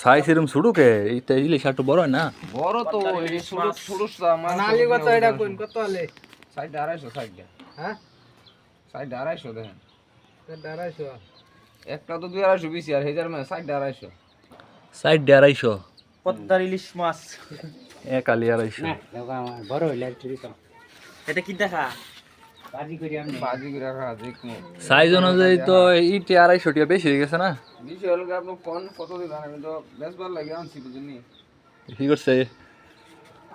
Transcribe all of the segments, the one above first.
Size এরম ছোটো কে? এইটা ইলিশ একটু বড় না? বড় তো এই ছোট ছোট আমার নালি কত এটা কোন কত হলে সাইড আড়াইশো সাইড। হ্যাঁ? সাইড আড়াইশো দেখেন। দাঁড়াইছো একটা তো দুই আড়াইশো বেশি আর হেজার মানে সাইড আড়াইশো। সাইড দিয়ে আড়াইশো। পদ্মার ইলিশ মাছ। এক আলি আড়াইশো। বড় হইলে এটা কি দেখা সাইজ অনুযায়ী তো ইটি আড়াইশো টিয়া বেশি হয়ে গেছে না? কি কত দিবেন আমি তো বেসবার লাগে আনছি বুঝলি কি করছে?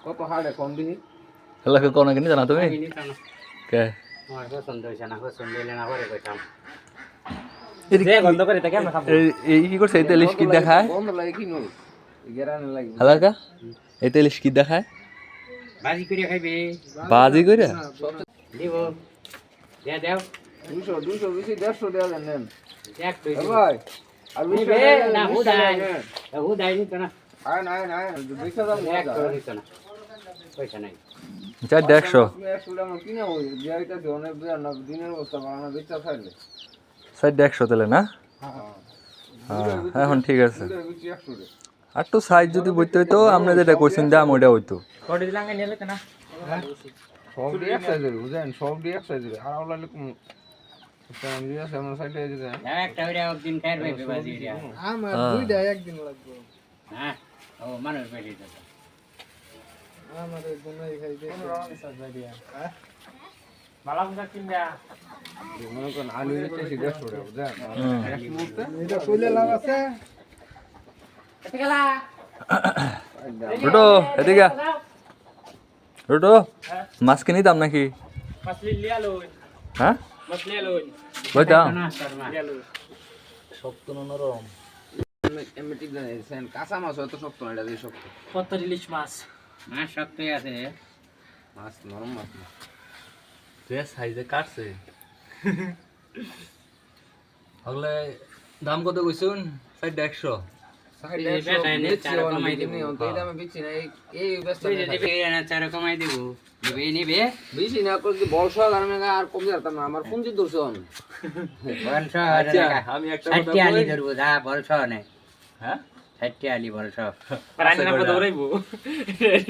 কত হাড়ে কম দিহি এলাকা কোন কিনে জানা তুমি? কে? কি করছে? এই তেলিশ কি দেখায়। কম লাগে কি নই গেরানে এলাকা এই তেলিশ কি দেখায়। বাজি করে খাইবে। বাজি করে দিব। দিয়া দেও। দুশো দুশো বেশি দেড়শো দেওয়া দেন নেন। এক দুই এ ভাই আর বেশি নিবে না হুদাই হুদাই না আয় না আয় না আয় না, দাম যা। না পয়সা নাই একশো টাকা কিনে ওই বিয়ারিটা দিয়ে না দিনের অবস্থা বেচা থাকলে সাইড না? হ্যাঁ এখন ঠিক আছে। আর তো সাইজ যদি বইতে হইতো আমরা যেটা করছেন দাম ওইটা হইতো। একটা হ্যাঁ। হ্যাঁ। আলু মুহূর্তে। এটা লাভ আছে? রুটো এদিকে রুটো মাছ কিনি দাম নাকি? মাছলি হ্যাঁ? শক্ত নরম কাঁচা মাছ হয়তো শক্ত না এটা দিয়ে শক্ত পদ্মার ইলিশ মাছ মাছ শক্তই আছে মাছ নরম মাছ না যে সাইজে কাটছে হলে দাম কত কইছুন? সাইড একশো। আর কম না আমার আচ্ছা একটা আলি ধরবো যা বলছ নে। হ্যাঁ? ষাটটি আলি বলছ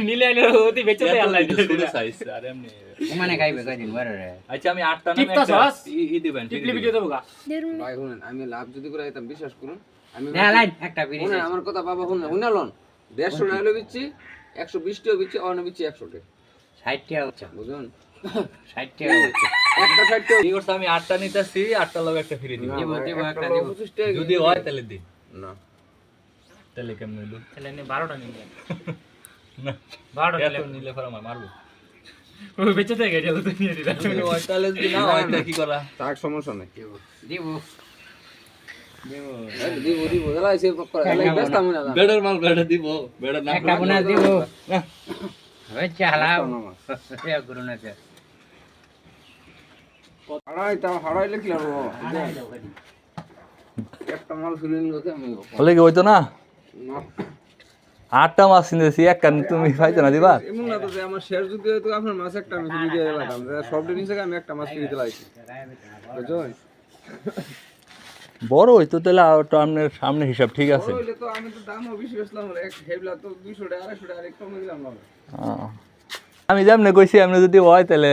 নিলে বেচে সাইজ আর এমনি। মানে খাইবে কয়দিন আচ্ছা আটটা ই দিবেন ভিডিও দেবো ভাই শুনেন আমি লাভ যদি করে বিশ্বাস করুন আমি না একটা বিড়ি আমার কথা বাবা শুনেন শুনালন দেড়শো টাকা বিচ্ছি একশো বিশ টাকা বিচ্ছি অন্য বিচ্ছি একশো টাকা। হচ্ছে বুঝুন ষাটটি হচ্ছে একটা ষাট টাকা। কি করছে? আমি আটটা নিতেছি আটটা লগে একটা ফ্রি দিব। দিব দিব একটা একটা লোক দিব। পঁচিশ টাকা যদি হয় তাহলে দিন না। তাহলে কেমন হইল তাহলে নে বারোটা নিলে না। বারোটা নিলে নিলে ফেরা মারবো। ও বেচে দেয় তো নিয়ে দিলাম। তাহলে না হয় কি করা? তার সমস্যা নেই। দিব। দিব। দিব এসে। বেডার মাল দিব না। একটা দিব মাল আমি হলে কি হইতো না। আটটা মাছ কিনেছি এক কান তুমি পাইতো না দিবা এমন না তো যে আমার শেয়ার যদি আপনার মাছ একটা আমি ফিরে দিয়ে দিলাম সব দিন আমি একটা মাছ লাগছি বুঝছেন? বড় হইতো তাহলে তো আপনার সামনে হিসাব ঠিক আছে। আমি যেমনি কইছি আপনি যদি হয় তাহলে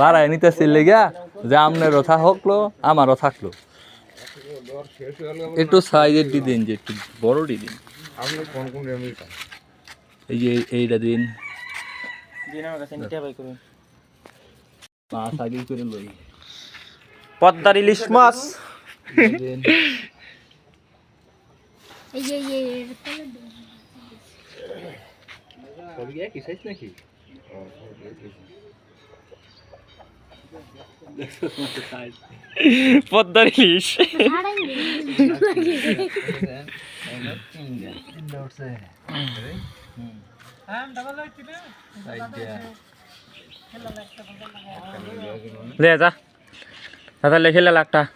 বাড়ায় নিতেছি লেগা যে আপনার রথা হকলো আমারও থাকল। একটু সাইজের দি দিন যে একটু বড় দি দিন আপনি কোন কোন এই যে এইটা দিন। দিন আমার কাছে নিতে ভাই করুন। মাছ আগে করে লই। পদ্মার ইলিশ মাছ নাকি? পদ্মার ইলিশ। লে যা। দাদা লেখে লাখটা।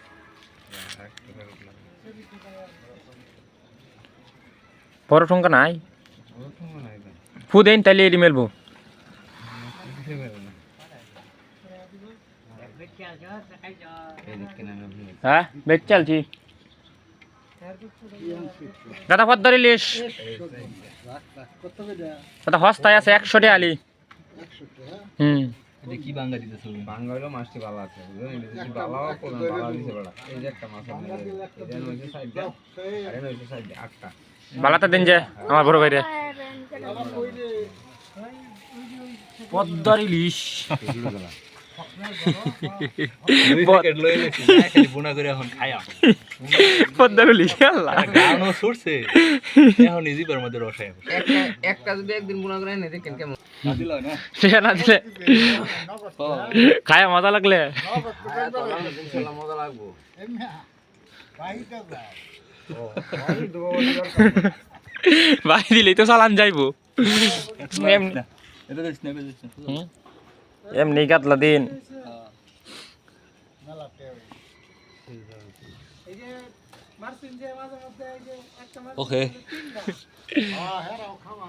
বড় ঠোঙ্কা নাই। ফুদেন তাহলে এটি মেলবো। হ্যাঁ বেচ চালছি। দাদা কত দাদা, হস্তায় আছে একশো আলি। বালাতে দিন যে, আমার বড় ভাইরে। পদ্মার ইলিশ পদ্মার ইলিশ আল্লাহ একটা একটা যদি একদিন গুণা করে এনে দেখেন কেমন। না? দিলে। খায়া মজা লাগলে। মজা লাগবো ভাই দিলেই তো চালান যাইবো। এমনি হুম। এমনি কাতলা দিন। এই যে মারছেন যে মাঝে মধ্যে এই যে একটা মাছ ওকে খাওয়া